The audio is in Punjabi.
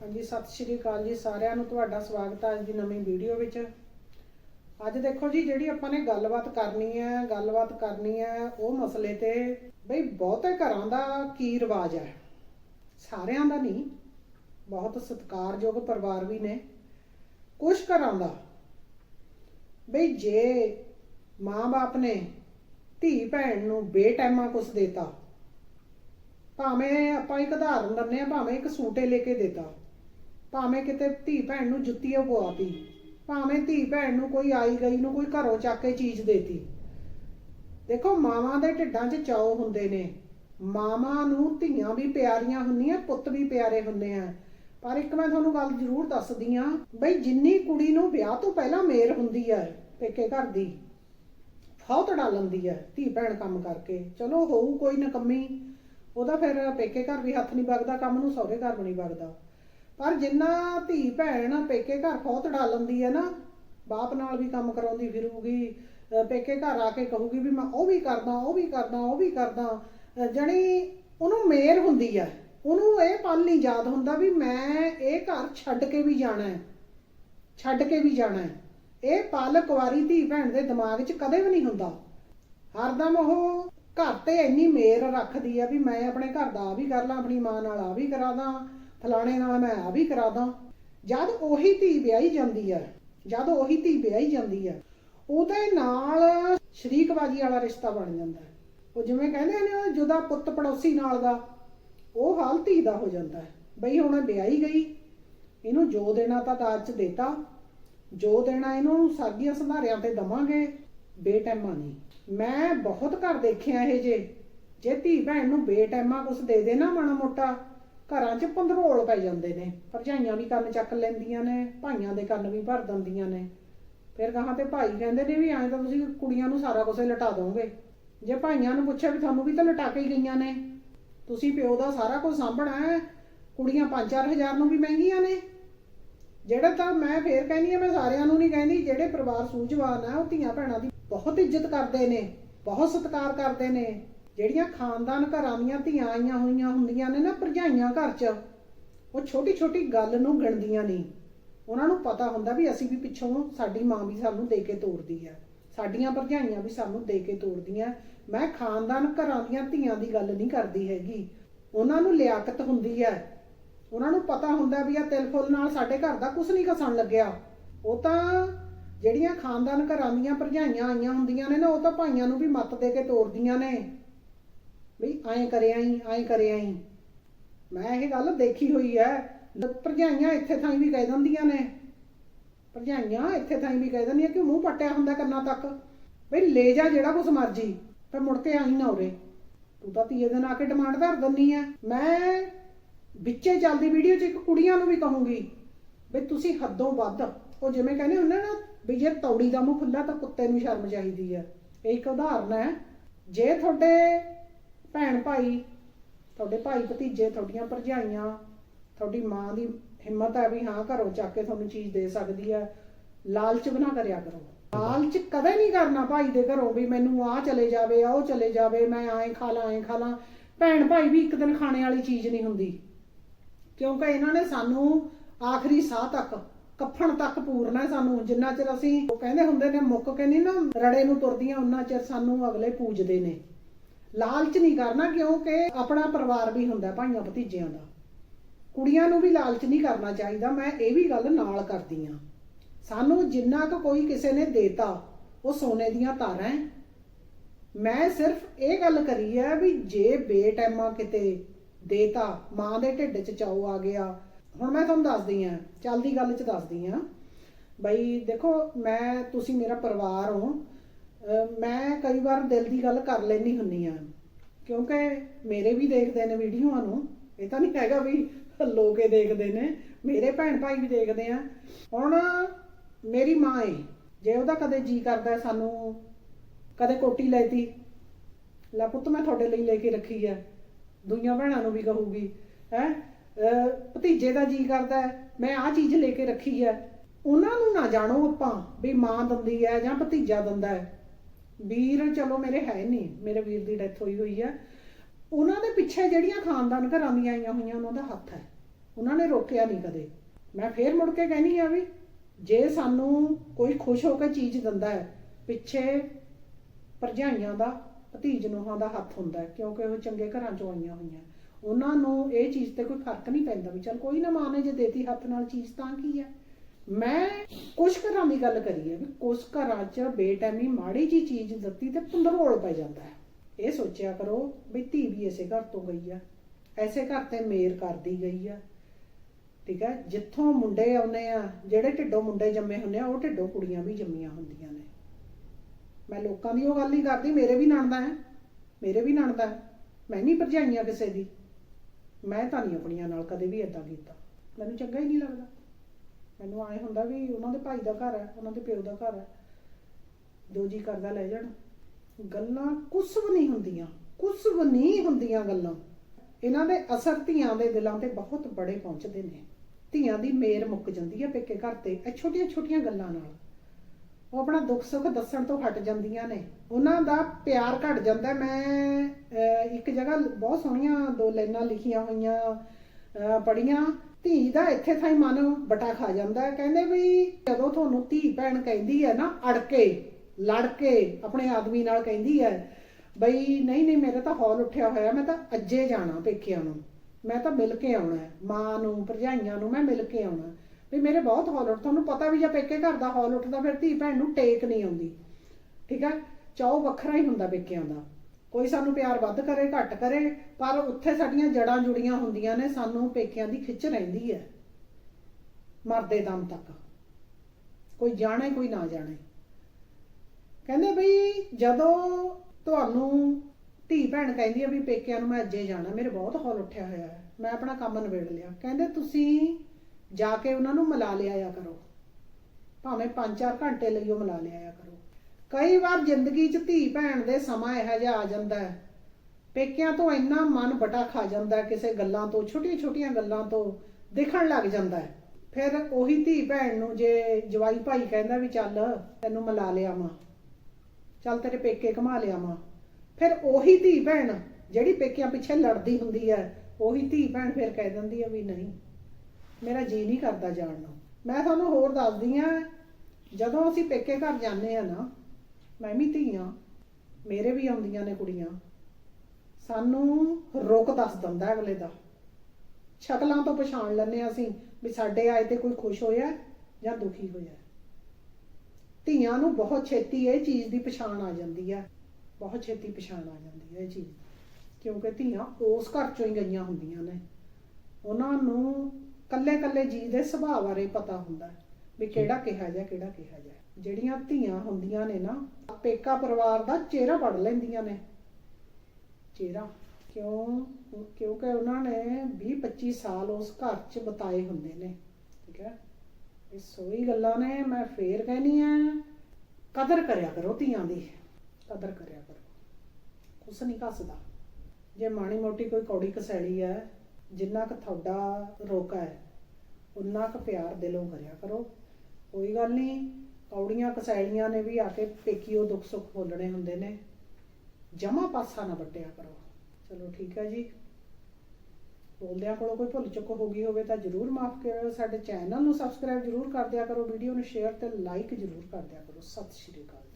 ਹਾਂਜੀ, ਸਤਿ ਸ਼੍ਰੀ ਅਕਾਲ ਜੀ ਸਾਰਿਆਂ ਨੂੰ, ਤੁਹਾਡਾ ਸਵਾਗਤ ਹੈ ਅੱਜ ਦੀ ਨਵੀਂ ਵੀਡੀਓ ਵਿੱਚ। ਅੱਜ ਦੇਖੋ ਜੀ, ਜਿਹੜੀ ਆਪਾਂ ਨੇ ਗੱਲਬਾਤ ਕਰਨੀ ਹੈ, ਗੱਲਬਾਤ ਕਰਨੀ ਹੈ, ਉਹ ਮਸਲੇ ਤੇ ਬਈ ਬਹੁਤੇ ਘਰਾਂ ਦਾ ਕੀ ਰਿਵਾਜ ਹੈ? ਸਾਰਿਆਂ ਦਾ ਨਹੀਂ, ਬਹੁਤ ਸਤਿਕਾਰਯੋਗ ਪਰਿਵਾਰ ਵੀ ਨੇ। ਕੁਝ ਘਰਾਂ ਦਾ ਬਈ ਜੇ ਮਾਂ-ਬਾਪ ਨੇ ਧੀ ਭੈਣ ਨੂੰ ਬੇਟਾਈਮਾ ਕੁਛ ਦੇਤਾ, ਭਾਵੇਂ ਆਪਾਂ ਇੱਕ ਉਦਾਹਰਨ ਦਿੰਦੇ ਆ ਭਾਵੇਂ ਇੱਕ ਸੂਟੇ ਲੈ ਕੇ ਦੇਤਾ ਭਾਵੇਂ ਕਿਤੇ ਧੀ ਭੈਣ ਨੂੰ ਜੁੱਤੀ ਪਵਾਤੀ ਭਾਵੇਂ ਧੀ ਭੈਣ ਨੂੰ ਕੋਈ ਆਈ ਗਈ ਨੂੰ ਕੋਈ ਘਰੋਂ ਚੱਕ ਕੇ ਚੀਜ਼ ਦੇਤੀ। ਦੇਖੋ, ਮਾਵਾਂ ਦੇ ਢਿੱਡਾਂ 'ਚ ਚਾਉ ਹੁੰਦੇ ਨੇ। ਮਾਵਾਂ ਨੂੰ ਧੀਆਂ ਵੀ ਪਿਆਰੀਆਂ ਹੁੰਦੀਆਂ, ਪੁੱਤ ਵੀ ਪਿਆਰੇ ਹੁੰਦੇ ਆ। ਪਰ ਇੱਕ ਮੈਂ ਤੁਹਾਨੂੰ ਗੱਲ ਜ਼ਰੂਰ ਦੱਸਦੀ ਆ ਬਈ ਜਿੰਨੀ ਕੁੜੀ ਨੂੰ ਵਿਆਹ ਤੋਂ ਪਹਿਲਾਂ ਮੇਰ ਹੁੰਦੀ ਹੈ ਪੇਕੇ ਘਰ ਦੀ, ਫੌਤ ਲੈਂਦੀ ਹੈ ਧੀ ਭੈਣ ਕੰਮ ਕਰਕੇ। ਚਲੋ, ਹੋਊ ਕੋਈ ਨਕਮੀ, ਉਹਦਾ ਫਿਰ ਪੇਕੇ ਘਰ ਵੀ ਹੱਥ ਨਹੀਂ ਵਗਦਾ, ਕੰਮ ਨੂੰ ਸਹੁਰੇ ਘਰ ਵੀ ਨਹੀਂ ਵਗਦਾ। ਪਰ ਜਿੰਨਾ ਧੀ ਭੈਣ ਪੇਕੇ ਘਰ ਫੌਤ ਲੈਂਦੀ ਹੈ ਨਾ, ਬਾਪ ਨਾਲ ਵੀ ਕੰਮ ਕਰਾਉਂਦੀ ਫਿਰੂਗੀ ਪੇਕੇ ਘਰ ਆ ਕੇ ਕਹੂਗੀ ਵੀ ਮੈਂ ਉਹ ਵੀ ਕਰਦਾ, ਉਹ ਵੀ ਕਰਦਾ, ਉਹ ਵੀ ਕਰਦਾ, ਅਹ ਜਣੀ ਉਹਨੂੰ ਮੇਰ ਹੁੰਦੀ ਹੈ, ਉਹਨੂੰ ਇਹ ਪਲ ਨਹੀਂ ਯਾਦ ਹੁੰਦਾ ਵੀ ਮੈਂ ਇਹ ਘਰ ਛੱਡ ਕੇ ਵੀ ਜਾਣਾ ਹੈ, ਛੱਡ ਕੇ ਵੀ ਜਾਣਾ ਹੈ। ਇਹ ਪਲ ਕੁਆਰੀ ਧੀ ਭੈਣ ਦੇ ਦਿਮਾਗ 'ਚ ਕਦੇ ਵੀ ਨਹੀਂ ਹੁੰਦਾ। ਹਰਦਮ ਉਹ ਘਰ ਤੇ ਇੰਨੀ ਮੇਰ ਰੱਖਦੀ ਆ ਵੀ ਮੈਂ ਆਪਣੇ ਘਰ ਦਾ ਆ ਵੀ ਕਰ ਲਾਂ, ਆਪਣੀ ਮਾਂ ਨਾਲ ਆ ਵੀ ਕਰਾ ਦਾਂ। ਫਲਾਣੇ ਨਾਲ ਮੈਂ ਆ ਵੀ ਕਰਾ ਦਾਂ ਜਦ ਉਹੀ ਧੀ ਵਿਆਹੀ ਜਾਂਦੀ ਆ, ਜਦ ਉਹੀ ਧੀ ਵਿਆਹੀ ਜਾਂਦੀ ਆ, ਉਹਦੇ ਨਾਲ ਸ਼ਰੀਕਬਾਜੀ ਵਾਲਾ ਰਿਸ਼ਤਾ ਬਣ ਜਾਂਦਾ। ਉਹ ਜਿਵੇਂ ਕਹਿੰਦੇ ਨੇ, ਜੁਦਾ ਪੁੱਤ ਪੜੋਸੀ ਨਾਲ ਦਾ, ਉਹ ਹਾਲ ਧੀ ਦਾ ਹੋ ਜਾਂਦਾ। ਬਈ ਹੁਣ ਵਿਆਹੀ ਗਈ, ਇਹਨੂੰ ਜੋ ਦੇਣਾ ਤਾਂ ਦਾਜ ਚ ਦੇਤਾ, ਜੋ ਦੇਣਾ ਇਹਨੂੰ ਸਾਡੀਆਂ ਸੰਧਾਰਿਆਂ ਤੇ ਦਵਾਂਗੇ, ਬੇਟੈਮਾ ਨਹੀਂ। ਮੈਂ ਬਹੁਤ ਘਰ ਦੇਖਿਆ ਇਹ ਜੇ। ਜੇ ਧੀ ਭੈਣ ਨੂੰ ਬੇਟੈਮਾ ਕੁਛ ਦੇ ਦੇਣਾ ਨਾ ਮਾੜਾ ਮੋਟਾ ਘਰਾਂ 'ਚ ਪੰਧਰੋਲ ਪੈ ਜਾਂਦੇ ਨੇ, ਭਰਜਾਈਆਂ ਵੀ ਕੰਨ ਚੱਕ ਲੈਂਦੀਆਂ ਨੇ, ਭਾਈਆਂ ਦੇ ਕੰਨ ਵੀ ਭਰ ਦਿੰਦੀਆਂ ਨੇ। ਫਿਰ ਕਹਾਂ ਤੇ ਭਾਈ ਕਹਿੰਦੇ ਨੇ ਵੀ ਐਂ ਤਾਂ ਤੁਸੀਂ ਕੁੜੀਆਂ ਨੂੰ ਸਾਰਾ ਕੁਝ ਲਟਾ ਦੋਗੇ। ਜੇ ਭਾਈਆਂ ਨੂੰ ਪੁੱਛਿਆ ਵੀ ਤੁਹਾਨੂੰ ਵੀ ਤਾਂ ਲਟਾ ਕੇ ਹੀ ਗਈਆਂ ਨੇ। ਤੁਸੀਂ ਪਿਓ ਦਾ ਸਾਰਾ ਕੁਝ ਸਾਂਭਣਾ ਹੈ, ਕੁੜੀਆਂ 5-4000 ਨੂੰ ਵੀ ਮਹਿੰਗੀਆਂ ਨੇ। ਜਿਹੜਾ ਤਾਂ ਮੈਂ ਫੇਰ ਕਹਿੰਦੀ ਆ ਮੈਂ ਸਾਰਿਆਂ ਨੂੰ ਨਹੀਂ ਕਹਿੰਦੀ, ਜਿਹੜੇ ਪਰਿਵਾਰ ਸੂਝਵਾਨ ਆ, ਉਹ ਧੀਆਂ ਭੈਣਾਂ ਦੀ ਬਹੁਤ ਇੱਜ਼ਤ ਕਰਦੇ ਨੇ, ਬਹੁਤ ਸਤਿਕਾਰ ਕਰਦੇ ਨੇ। ਜਿਹੜੀਆਂ ਖਾਨਦਾਨ ਘਰਾਂ ਦੀਆਂ ਧੀਆਂ ਆਈਆਂ ਹੋਈਆਂ ਹੁੰਦੀਆਂ ਨੇ ਨਾ ਭਰਜਾਈਆਂ ਘਰ 'ਚ, ਉਹ ਛੋਟੀ ਛੋਟੀ ਗੱਲ ਨੂੰ ਗਿਣਦੀਆਂ ਨਹੀਂ। ਉਹਨਾਂ ਨੂੰ ਪਤਾ ਹੁੰਦਾ ਵੀ ਅਸੀਂ ਵੀ ਪਿੱਛੋਂ ਸਾਡੀ ਮਾਂ ਵੀ ਸਾਨੂੰ ਦੇ ਕੇ ਤੋਰਦੀ ਆ। ਸਾਡੀਆਂ ਭਰਜਾਈਆਂ ਵੀ ਸਾਨੂੰ ਦੇ ਕੇ ਤੋਰਦੀਆਂ ਮੈਂ ਖਾਨਦਾਨ ਘਰਾਂ ਦੀਆਂ ਧੀਆਂ ਦੀ ਗੱਲ ਨਹੀਂ ਕਰਦੀ ਹੈਗੀ। ਉਹਨਾਂ ਨੂੰ ਲਿਆਕਤ ਹੁੰਦੀ ਹੈ ਉਹਨਾਂ ਨੂੰ ਪਤਾ ਹੁੰਦਾ ਵੀ ਆ ਤਿਲ ਫੁੱਲ ਨਾਲ ਸਾਡੇ ਘਰ ਦਾ ਕੁਝ ਨਹੀਂ ਕਸਣ ਲੱਗਿਆ। ਉਹ ਤਾਂ ਜਿਹੜੀਆਂ ਖਾਨਦਾਨ ਘਰਾਂ ਦੀਆਂ ਭਰਜਾਈਆਂ ਆਈਆਂ ਹੁੰਦੀਆਂ ਨੇ ਨਾ, ਉਹ ਤਾਂ ਭਾਈਆਂ ਨੂੰ ਵੀ ਮੱਤ ਦੇ ਕੇ ਤੋਰਦੀਆਂ ਨੇ। ਵੀ ਐਂ ਕਰੇ ਆਈ ਐਂ ਕਰੇ ਆਈ ਮੈਂ ਇਹ ਗੱਲ ਦੇਖੀ ਹੋਈ ਐ ਭਰਜਾਈਆਂ ਇੱਥੇ ਥਾਈ ਵੀ ਕਹਿ ਦਿੰਦੀਆਂ ਨੇ। ਭਰਜਾਈਆਂ ਇੱਥੇ ਥਾਈ ਵੀ ਕਹਿ ਦਿੰਦੀਆਂ ਕਿ ਮੂੰਹ ਪੱਟਿਆ ਹੁੰਦਾ ਕੰਨਾਂ ਤੱਕ। ਬਈ ਲੈ ਜਾ ਜਿਹੜਾ ਕੁਛ ਮਰਜ਼ੀ ਤੇ ਮੁੜ ਕੇ ਆਈ ਨਾ ਉਰੇ। ਤੂੰ ਤਾਂ ਧੀਏ ਦਿਨ ਆ ਕੇ ਡਿਮਾਂਡ ਧਰ ਦਿੰਨੀ ਆ ਮੈਂ ਵਿੱਚੇ ਚੱਲਦੀ ਵੀਡੀਓ 'ਚ ਇੱਕ ਕੁੜੀਆਂ ਨੂੰ ਵੀ ਕਹੂੰਗੀ ਵੀ ਤੁਸੀਂ ਹੱਦੋਂ ਵੱਧ, ਉਹ ਜਿਵੇਂ ਕਹਿੰਦੇ ਹੁੰਦੇ ਨਾ ਵੀ ਜੇ ਤੌੜੀ ਦਾ ਮੂੰਹ ਖੁੱਲਾ ਤਾਂ ਕੁੱਤੇ ਨੂੰ ਸ਼ਰਮ ਚਾਹੀਦੀ ਹੈ ਇਹ ਇੱਕ ਉਦਾਹਰਨ ਹੈ ਜੇ ਤੁਹਾਡੇ ਭੈਣ ਭਾਈ, ਤੁਹਾਡੇ ਭਾਈ ਭਤੀਜੇ, ਤੁਹਾਡੀਆਂ ਭਰਜਾਈਆਂ, ਤੁਹਾਡੀ ਮਾਂ ਦੀ ਹਿੰਮਤ ਹੈ ਵੀ ਹਾਂ ਘਰੋਂ ਚੱਕ ਕੇ ਤੁਹਾਨੂੰ ਚੀਜ਼ ਦੇ ਸਕਦੀ ਹੈ। ਲਾਲਚ ਬਣਾ ਕਰਿਆ ਕਰੋ। ਲਾਲਚ ਕਦੇ ਨਹੀਂ ਕਰਨਾ ਭਾਈ ਦੇ ਘਰੋਂ ਵੀ ਮੈਨੂੰ ਆ ਚਲੇ ਜਾਵੇ ਆ ਉਹ ਚਲੇ ਜਾਵੇ, ਮੈਂ ਐਂ ਖਾ ਲਾਂ ਐਂ ਖਾ ਲਾਂ। ਭੈਣ ਭਾਈ ਵੀ ਇੱਕ ਦਿਨ ਖਾਣੇ ਵਾਲੀ ਚੀਜ਼ ਨਹੀਂ ਹੁੰਦੀ। ਕਿਉਂਕਿ ਇਹਨਾਂ ਨੇ ਸਾਨੂੰ ਆਖਰੀ ਸਾਹ ਤੱਕ, ਕੱਫਣ ਤੱਕ ਪੂਰਨਾ ਸਾਨੂੰ। ਜਿੰਨਾ ਚਿਰ ਅਸੀਂ ਉਹ ਕਹਿੰਦੇ ਹੁੰਦੇ ਨੇ ਮੁੱਕ ਕੇ ਨਹੀਂ ਨਾ ਰੜੇ ਨੂੰ ਤੁਰਦੀਆਂ ਉਹਨਾਂ ਚਿਰ ਸਾਨੂੰ ਅਗਲੇ ਪੂਜਦੇ ਨੇ। ਲਾਲਚ ਨਹੀਂ ਕਰਨਾ ਕਿਉਂਕਿ ਆਪਣਾ ਪਰਿਵਾਰ ਵੀ ਹੁੰਦਾ ਭਾਈਆਂ ਭਤੀਜਿਆਂ ਦਾ। ਕੁੜੀਆਂ ਨੂੰ ਵੀ ਲਾਲਚ ਨਹੀਂ ਕਰਨਾ ਚਾਹੀਦਾ, ਮੈਂ ਇਹ ਵੀ ਗੱਲ ਨਾਲ ਕਰਦੀ ਆ ਸਾਨੂੰ ਜਿੰਨਾ ਕੁ ਕੋਈ ਕਿਸੇ ਨੇ ਦੇਤਾ, ਉਹ ਸੋਨੇ ਦੀਆਂ ਤਾਰਾਂ ਮੈਂ ਸਿਰਫ ਇਹ ਗੱਲ ਕਰੀ ਹੈ ਵੀ ਜੇ ਬੇਟੈਮਾ ਕਿਤੇ ਦੇਤਾ, ਮਾਂ ਦੇ ਢਿੱਡ 'ਚ ਚਾਉ ਆ ਗਿਆ, ਹੁਣ ਮੈਂ ਤੁਹਾਨੂੰ ਦੱਸਦੀ ਆ ਚੱਲਦੀ ਗੱਲ 'ਚ ਦੱਸਦੀ ਆ ਬਈ ਦੇਖੋ, ਮੈਂ, ਤੁਸੀਂ ਮੇਰਾ ਪਰਿਵਾਰ ਹੋ ਮੈਂ ਕਈ ਵਾਰ ਦਿਲ ਦੀ ਗੱਲ ਕਰ ਲੈਣੀ ਹੁੰਨੀ ਆ ਕਿਉਂਕਿ ਮੇਰੇ ਵੀ ਦੇਖਦੇ ਨੇ ਵੀਡੀਓਆਂ ਨੂੰ, ਇਹ ਤਾਂ ਨਹੀਂ ਹੈਗਾ ਵੀ ਲੋਕੇ ਦੇਖਦੇ ਨੇ, ਮੇਰੇ ਭੈਣ ਭਾਈ ਵੀ ਦੇਖਦੇ ਆ। ਹੁਣ ਮੇਰੀ ਮਾਂ ਏ, ਜੇ ਉਹਦਾ ਕਦੇ ਜੀ ਕਰਦਾ ਸਾਨੂੰ, ਕਦੇ ਕੋਟੀ ਲੈਤੀ, ਲੈ ਪੁੱਤ ਮੈਂ ਤੁਹਾਡੇ ਲਈ ਲੈ ਕੇ ਰੱਖੀ ਆ, ਦੁਨੀਆ ਭੈਣਾਂ ਨੂੰ ਵੀ ਕਹੂਗੀ, ਹੈ ਭਤੀਜੇ ਦਾ ਜੀ ਕਰਦਾ, ਮੈਂ ਆਹ ਚੀਜ਼ ਲੈ ਕੇ ਰੱਖੀ ਹੈ ਉਹਨਾਂ ਨੂੰ ਨਾ ਜਾਣੋ ਆਪਾਂ ਵੀ ਮਾਂ ਦਿੰਦੀ ਹੈ ਜਾਂ ਭਤੀਜਾ ਦਿੰਦਾ ਹੈ। ਵੀਰ ਚਲੋ ਮੇਰੇ ਹੈ ਨਹੀਂ ਮੇਰੇ ਵੀਰ ਦੀ ਡੈਥ ਹੋਈ ਹੋਈ ਹੈ ਉਹਨਾਂ ਦੇ ਪਿੱਛੇ ਜਿਹੜੀਆਂ ਖਾਨਦਾਨ ਘਰਾਂ ਦੀਆਂ ਆਈਆਂ ਹੋਈਆਂ, ਉਹਨਾਂ ਦਾ ਹੱਥ ਹੈ। ਉਹਨਾਂ ਨੇ ਰੋਕਿਆ ਨਹੀਂ ਕਦੇ। ਮੈਂ ਫੇਰ ਮੁੜ ਕੇ ਕਹਿਣੀ ਆ ਵੀ ਜੇ ਸਾਨੂੰ ਕੋਈ ਖੁਸ਼ ਹੋ ਕੇ ਚੀਜ਼ ਦਿੰਦਾ ਹੈ, ਪਿੱਛੇ ਭਰਜਾਈਆਂ ਦਾ, ਭਤੀਜ ਨੂੰਹਾਂ ਦਾ ਹੱਥ ਹੁੰਦਾ ਕਿਉਂਕਿ ਉਹ ਚੰਗੇ ਘਰਾਂ ਚੋਂ ਆਈਆਂ ਹੋਈਆਂ। ਉਹਨਾਂ ਨੂੰ ਇਹ ਚੀਜ਼ ਤੇ ਕੋਈ ਫ਼ਰਕ ਨਹੀਂ ਪੈਂਦਾ ਵੀ ਚਲ ਕੋਈ ਨਾ ਮਾਂ ਨੇ ਜੇ ਦੇਤੀ ਹੱਥ ਨਾਲ ਚੀਜ਼ ਤਾਂ ਕੀ ਹੈ? ਮੈਂ ਕੁਝ ਘਰਾਂ ਦੀ ਗੱਲ ਕਰੀਏ ਹੈ ਵੀ ਕੁਝ ਘਰਾਂ 'ਚ ਬੇਟੈਮੀ ਮਾੜੀ ਜੀ ਚੀਜ਼ ਦਿੱਤੀ ਤੇ ਪੰਦਰੋਲ ਪੈ ਜਾਂਦਾ ਹੈ। ਇਹ ਸੋਚਿਆ ਕਰੋ ਵੀ ਧੀ ਵੀ ਇਸੇ ਘਰ ਤੋਂ ਗਈ ਆ, ਐਸੇ ਘਰ ਤੇ ਮੇਰ ਕਰਦੀ ਗਈ ਆ। ਠੀਕ ਹੈ, ਜਿੱਥੋਂ ਮੁੰਡੇ ਆਉਨੇ ਆ, ਜਿਹੜੇ ਢਿੱਡੋਂ ਮੁੰਡੇ ਜੰਮੇ ਹੁੰਦੇ ਆ, ਉਹ ਢਿੱਡੋਂ ਕੁੜੀਆਂ ਵੀ ਜੰਮੀਆਂ ਹੁੰਦੀਆਂ ਨੇ। ਮੈਂ ਲੋਕਾਂ ਦੀ ਉਹ ਗੱਲ ਨਹੀਂ ਕਰਦੀ, ਮੇਰੇ ਵੀ ਨਣਦਾ ਹੈ ਮੇਰੇ ਵੀ ਨਣਦਾ ਹੈ ਮੈਂ ਨਹੀਂ ਭਰਜਾਈਆਂ ਕਿਸੇ ਦੀ। ਮੈਂ ਤਾਂ ਨਹੀਂ ਆਪਣੀਆਂ ਨਾਲ ਕਦੇ ਵੀ ਇਦਾਂ ਕੀਤਾ। ਮੈਨੂੰ ਚੰਗਾ ਹੀ ਨਹੀਂ ਲੱਗਦਾ। ਮੈਨੂੰ ਆਏ ਹੁੰਦਾ ਵੀ ਉਹਨਾਂ ਦੇ ਭਾਈ ਦਾ ਘਰ ਹੈ ਉਹਨਾਂ ਦੇ ਪਿਓ ਦਾ ਘਰ ਹੈ। ਜੋ ਜੀ ਕਰਦਾ ਲੈ ਜਾਣ। ਗੱਲਾਂ ਕੁਛ ਵੀ ਨਹੀਂ ਹੁੰਦੀਆਂ ਕੁਛ ਵੀ ਨਹੀਂ ਹੁੰਦੀਆਂ ਗੱਲਾਂ। ਇਹਨਾਂ ਦੇ ਅਸਰ ਧੀਆਂ ਦੇ ਦਿਲਾਂ ਤੇ ਬਹੁਤ ਬੜੇ ਪਹੁੰਚਦੇ ਨੇ। ਧੀਆਂ ਦੀ ਮੇਰ ਮੁੱਕ ਜਾਂਦੀ ਹੈ ਪੇਕੇ ਘਰ ਤੇ ਇਹ ਛੋਟੀਆਂ ਛੋਟੀਆਂ ਗੱਲਾਂ ਨਾਲ। ਉਹ ਆਪਣਾ ਦੁੱਖ ਸੁੱਖ ਦੱਸਣ ਤੋਂ ਹਟ ਜਾਂਦੀਆਂ ਨੇ। ਉਹਨਾਂ ਦਾ ਪਿਆਰ ਘਟ ਜਾਂਦਾ। ਮੈਂ ਅਹ, ਇੱਕ ਜਗ੍ਹਾ ਬਹੁਤ ਸੋਹਣੀਆਂ ਦੋ ਲਾਈਨਾਂ ਲਿਖੀਆਂ ਹੋਈਆਂ ਅਹ, ਪੜ੍ਹੀਆਂ। ਧੀ ਦਾ ਇੱਥੇ ਥਾਈ ਮਨ ਬਟਾ ਖਾ ਜਾਂਦਾ ਹੈ। ਕਹਿੰਦੇ ਵੀ ਜਦੋਂ ਤੁਹਾਨੂੰ ਧੀ ਭੈਣ ਕਹਿੰਦੀ ਹੈ ਨਾ, ਅੜ ਕੇ, ਲੜ ਕੇ ਆਪਣੇ ਆਦਮੀ ਨਾਲ ਕਹਿੰਦੀ ਹੈ, ਬਈ ਨਹੀਂ ਨਹੀਂ, ਮੇਰੇ ਤਾਂ ਹੌਲ ਉੱਠਿਆ ਹੋਇਆ, ਮੈਂ ਤਾਂ ਅੱਜੇ ਜਾਣਾ ਪੇਕਿਆਂ ਨੂੰ। ਮੈਂ ਤਾਂ ਮਿਲ ਕੇ ਆਉਣਾ ਹੈ। ਮਾਂ ਨੂੰ, ਭਰਜਾਈਆਂ ਨੂੰ ਮੈਂ ਮਿਲ ਕੇ ਆਉਣਾ ਵੀ ਮੇਰੇ ਬਹੁਤ ਹੌਲ ਉੱਠ, ਤੁਹਾਨੂੰ ਪਤਾ ਵੀ ਜੇ ਪੇਕੇ ਘਰ ਦਾ ਹੌਲ ਉੱਠਦਾ, ਫਿਰ ਧੀ ਭੈਣ ਨੂੰ ਟੇਕ ਨਹੀਂ ਆਉਂਦੀ। ਠੀਕ ਹੈ? ਚਾਉ ਵੱਖਰਾ ਹੀ ਹੁੰਦਾ ਪੇਕਿਆਂ ਦਾ। ਕੋਈ ਸਾਨੂੰ ਪਿਆਰ ਵੱਧ ਕਰੇ, ਘੱਟ ਕਰੇ, ਪਰ ਉੱਥੇ ਸਾਡੀਆਂ ਜੜਾਂ ਜੁੜੀਆਂ ਹੁੰਦੀਆਂ ਨੇ, ਸਾਨੂੰ ਪੇਕਿਆਂ ਦੀ ਖਿੱਚ ਰਹਿੰਦੀ ਹੈ। ਮਰਦੇ ਦਮ ਤੱਕ। ਕੋਈ ਜਾਣੇ, ਕੋਈ ਨਾ ਜਾਣੇ। ਕਹਿੰਦੇ ਬਈ ਜਦੋਂ ਤੁਹਾਨੂੰ ਧੀ ਭੈਣ ਕਹਿੰਦੀ ਆ ਵੀ ਪੇਕਿਆਂ ਨੂੰ ਮੈਂ ਅੱਜੇ ਜਾਣਾ, ਮੇਰੇ ਬਹੁਤ ਹੌਲ ਉੱਠਿਆ ਹੋਇਆ ਹੈ। ਮੈਂ ਆਪਣਾ ਕੰਮ ਨਿਬੇੜ ਲਿਆ। ਕਹਿੰਦੇ ਤੁਸੀਂ ਜਾ ਕੇ ਉਹਨਾਂ ਨੂੰ ਮਿਲਾ ਲਿਆਇਆ ਕਰੋ। ਭਾਵੇਂ 5-4 ਘੰਟੇ ਲਈ ਉਹ ਮਿਲਾ ਲਿਆਇਆ ਕਰੋ। ਕਈ ਵਾਰ ਜ਼ਿੰਦਗੀ 'ਚ ਧੀ ਭੈਣ ਦੇ ਸਮਾਂ ਇਹੋ ਜਿਹਾ ਆ ਜਾਂਦਾ ਹੈ। ਪੇਕਿਆਂ ਤੋਂ ਇੰਨਾ ਮਨ ਬਟਾ ਖਾ ਜਾਂਦਾ ਕਿਸੇ ਗੱਲਾਂ ਤੋਂ, ਛੋਟੀਆਂ-ਛੋਟੀਆਂ ਗੱਲਾਂ ਤੋਂ ਦਿਖਣ ਲੱਗ ਜਾਂਦਾ ਫਿਰ ਉਹੀ ਧੀ ਭੈਣ ਨੂੰ ਜੇ ਜਵਾਈ ਭਾਈ ਕਹਿੰਦਾ ਵੀ ਚੱਲ ਤੈਨੂੰ ਮਿਲਾ ਲਿਆ ਮਾਂ ਚੱਲ ਤੇਰੇ ਪੇਕੇ ਘੁਮਾ ਲਿਆ ਮਾਂ ਫਿਰ ਉਹੀ ਧੀ ਭੈਣ ਜਿਹੜੀ ਪੇਕਿਆਂ ਪਿੱਛੇ ਲੜਦੀ ਹੁੰਦੀ ਹੈ, ਉਹੀ ਧੀ ਭੈਣ ਫਿਰ ਕਹਿ ਦਿੰਦੀ ਹੈ ਵੀ ਨਹੀਂ, ਮੇਰਾ ਜੀ ਨਹੀਂ ਕਰਦਾ ਜਾਣ ਨੂੰ। ਮੈਂ ਤੁਹਾਨੂੰ ਹੋਰ ਦੱਸਦੀ ਆ ਜਦੋਂ ਅਸੀਂ ਪੇਕੇ ਘਰ ਜਾਂਦੇ ਆ ਨਾ ਮੈਂ ਵੀ ਧੀਆਂ ਮੇਰੇ ਵੀ ਆਉਂਦੀਆਂ ਨੇ ਕੁੜੀਆਂ। ਸਾਨੂੰ ਰੁਕ ਦੱਸ ਦਿੰਦਾ ਅਗਲੇ ਦਾ। ਸ਼ਕਲਾਂ ਤੋਂ ਪਛਾਣ ਲੈਂਦੇ ਹਾਂ ਅਸੀਂ ਵੀ ਸਾਡੇ ਆਏ ਤੇ ਕੋਈ ਖੁਸ਼ ਹੋਇਆ ਜਾਂ ਦੁਖੀ ਹੋਇਆ ਧੀਆਂ ਨੂੰ ਬਹੁਤ ਛੇਤੀ ਇਹ ਚੀਜ਼ ਦੀ ਪਛਾਣ ਆ ਜਾਂਦੀ ਹੈ। ਬਹੁਤ ਛੇਤੀ ਪਛਾਣ ਆ ਜਾਂਦੀ ਹੈ ਇਹ ਚੀਜ਼ ਕਿਉਂਕਿ ਧੀਆਂ ਉਸ ਘਰ ਚੋਂ ਹੀ ਗਈਆਂ ਹੁੰਦੀਆਂ ਨੇ। ਉਹਨਾਂ ਨੂੰ ਕੱਲੇ ਕੱਲੇ ਜੀ ਦੇ ਸੁਭਾਅ ਬਾਰੇ ਪਤਾ ਹੁੰਦਾ ਹੈ। ਵੀ ਕਿਹੜਾ ਕਿਹਾ ਜਾ ਕਿਹੜਾ ਕਿਹਾ ਜਾ ਜਿਹੜੀਆਂ ਧੀਆਂ ਹੁੰਦੀਆਂ ਨੇ ਨਾ, ਪੇਕਾ ਪਰਿਵਾਰ ਦਾ ਚਿਹਰਾ ਪੜ ਲੈਂਦੀਆਂ ਨੇ। ਚਿਹਰਾ? ਕਿਉਂ? ਕਿਉਂਕਿ ਉਹਨਾਂ ਨੇ 20 25 ਸਾਲ ਉਸ ਘਰ 'ਚ ਬਤਾਏ ਹੁੰਦੇ ਨੇ। ਠੀਕ ਹੈ? ਇਹ ਸੋਈ ਗੱਲਾਂ ਨੇ, ਮੈਂ ਫੇਰ ਕਹਿਨੀ ਆ, ਕਦਰ ਕਰਿਆ ਕਰੋ ਧੀਆਂ ਦੀ। ਕਦਰ ਕਰਿਆ ਕਰੋ। ਕੁਛ ਨਹੀਂ ਕੱਸਦਾ ਜੇ ਮਾੜੀ ਮੋਟੀ ਕੋਈ ਕੌੜੀ ਕਸੈਲੀ ਹੈ, ਜਿੰਨਾ ਕੁ ਤੁਹਾਡਾ ਰੋਕਾ ਹੈ, ਉਨਾ ਕੁ ਪਿਆਰ ਦਿਲੋਂ ਕਰਿਆ ਕਰੋ। ਕੋਈ ਗੱਲ ਨਹੀਂ, ਕੌੜੀਆਂ ਕਸੈਲੀਆਂ ਨੇ ਵੀ ਆ ਕੇ ਪੇਕੀਓ ਦੁੱਖ ਸੁੱਖ ਬੋਲਣੇ ਹੁੰਦੇ ਨੇ। ਜਮਾ ਪਾਸਾ ਨਾ ਵੱਟਿਆ ਕਰੋ। ਚਲੋ ਠੀਕ ਹੈ ਜੀ। ਬੋਲਦਿਆਂ ਕੋਲੋਂ ਕੋਈ ਭੁੱਲ ਚੁੱਕ ਹੋ ਗਈ ਹੋਵੇ ਤਾਂ ਜਰੂਰ ਮਾਫ ਕਰਿਓ। ਸਾਡੇ ਚੈਨਲ ਨੂੰ ਸਬਸਕ੍ਰਾਈਬ ਜਰੂਰ ਕਰ ਦਿਆ ਕਰੋ। ਵੀਡੀਓ ਨੂੰ ਸ਼ੇਅਰ ਤੇ ਲਾਈਕ ਜਰੂਰ ਕਰ ਦਿਆ ਕਰੋ। ਸਤਿ ਸ਼੍ਰੀ ਅਕਾਲ।